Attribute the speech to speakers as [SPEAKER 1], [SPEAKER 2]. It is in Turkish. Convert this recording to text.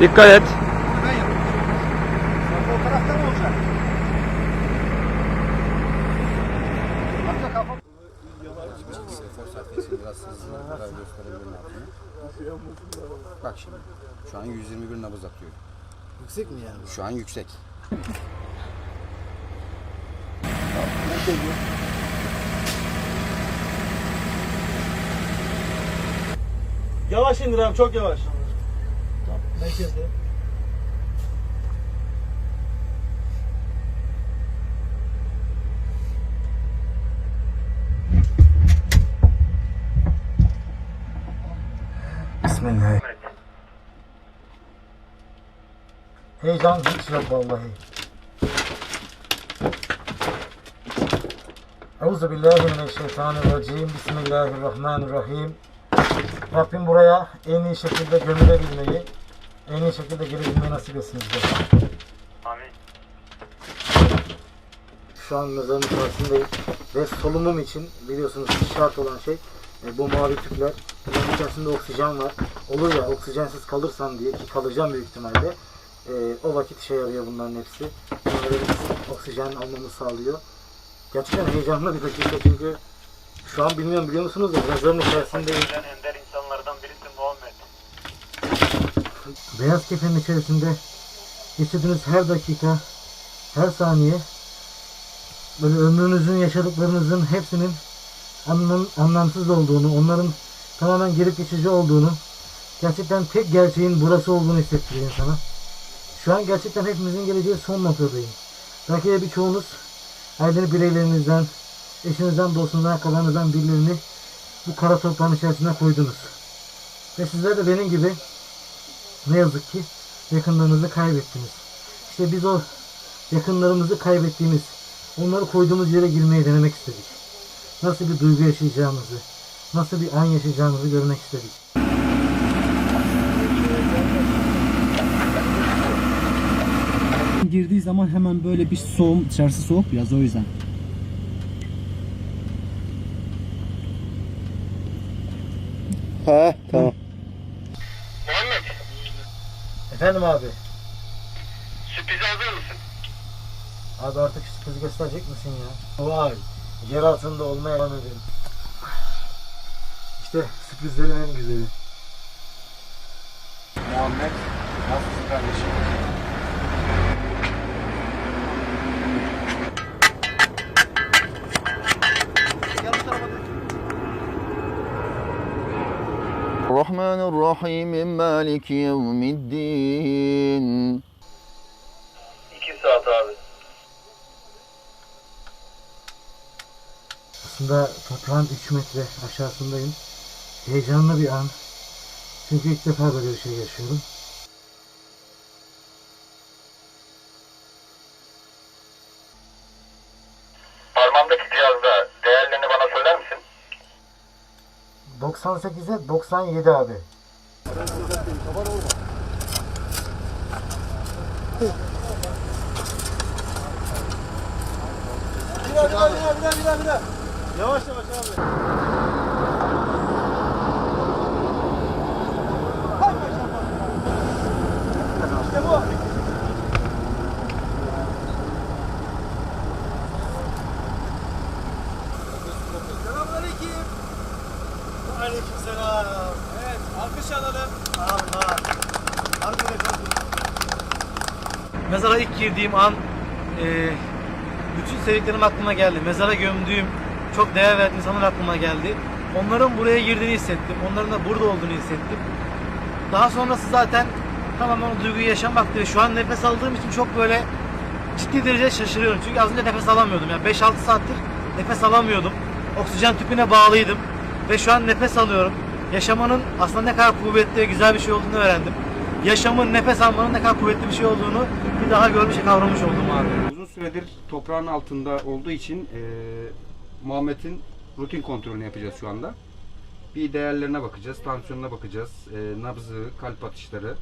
[SPEAKER 1] Dikkat et.
[SPEAKER 2] Bak
[SPEAKER 3] şimdi. Şu an 121 nabız atıyor.
[SPEAKER 2] Yüksek mi yani?
[SPEAKER 3] Şu an yüksek.
[SPEAKER 4] Yavaş indir abi çok yavaş.
[SPEAKER 2] Merkezde. Bismillah. Heyecan hiç yok vallahi. Euzu billahi mineşşeytanirracim. Bismillahirrahmanirrahim. Rabbim buraya en iyi şekilde gömülebilmeyi, en iyi şekilde girebilmeyi nasip etsin bize.
[SPEAKER 4] Amin.
[SPEAKER 2] Şu an mezarın içerisindeyim ve solunum için biliyorsunuz şart olan şey e, bu mavi tüpler. Bunun içerisinde oksijen var. Olur ya oksijensiz kalırsam diye ki kalacağım büyük ihtimalle. e, o vakit işe yarıyor bunların hepsi. Bunları biz oksijen almamı sağlıyor. Gerçekten heyecanlı bir dakika çünkü şu an bilmiyorum biliyor musunuz da mezarın içerisindeyim.
[SPEAKER 4] En ender insanlardan birisi Muhammed.
[SPEAKER 2] Beyaz kefenin içerisinde geçirdiğiniz her dakika, her saniye böyle ömrünüzün yaşadıklarınızın hepsinin anlam, anlamsız olduğunu, onların tamamen gelip geçici olduğunu, gerçekten tek gerçeğin burası olduğunu hissettiriyor insana. Şu an gerçekten hepimizin geleceği son noktadayım. Belki de birçoğunuz aile bireylerinizden, eşinizden, dostunuzdan, akrabanızdan birilerini bu kara toprağın içerisine koydunuz. Ve sizler de benim gibi ne yazık ki yakınlarınızı kaybettiniz. İşte biz o yakınlarımızı kaybettiğimiz, onları koyduğumuz yere girmeyi denemek istedik. Nasıl bir duygu yaşayacağımızı, nasıl bir an yaşayacağımızı görmek istedik.
[SPEAKER 5] girdiği zaman hemen böyle bir soğum, dışarısı soğuk biraz o yüzden.
[SPEAKER 3] Ha tamam.
[SPEAKER 4] Muhammed
[SPEAKER 2] Efendim abi,
[SPEAKER 4] sürprize hazır mısın?
[SPEAKER 2] abi artık şu sürprizi gösterecek misin ya? Vay, yer altında olmaya devam edelim. İşte sürprizlerin en güzeli.
[SPEAKER 3] Muhammed nasılsın kardeşim?
[SPEAKER 6] الرحمن الرحيم مالك يوم الدين
[SPEAKER 4] İki saat abi.
[SPEAKER 2] Aslında toprağın 3 metre aşağısındayım. Heyecanlı bir an. Çünkü ilk defa böyle bir şey yaşıyorum. 98'e 97 abi.
[SPEAKER 4] Bir daha bir daha bir daha bir daha. Yavaş yavaş abi. Alkış. Harbiden
[SPEAKER 7] Mezara ilk girdiğim an e, bütün sevdiklerim aklıma geldi. Mezara gömdüğüm çok değer verdiğim insanlar aklıma geldi. Onların buraya girdiğini hissettim. Onların da burada olduğunu hissettim. Daha sonrası zaten tamamen o duyguyu yaşamaktı. ve Şu an nefes aldığım için çok böyle ciddi derecede şaşırıyorum. Çünkü az önce nefes alamıyordum. Yani 5-6 saattir nefes alamıyordum. Oksijen tüpüne bağlıydım. Ve şu an nefes alıyorum. Yaşamanın aslında ne kadar kuvvetli ve güzel bir şey olduğunu öğrendim. Yaşamın, nefes almanın ne kadar kuvvetli bir şey olduğunu bir daha görmüş kavramış oldum abi.
[SPEAKER 3] Uzun süredir toprağın altında olduğu için e, Muhammed'in rutin kontrolünü yapacağız şu anda. Bir değerlerine bakacağız, tansiyonuna bakacağız, e, nabzı, kalp atışları,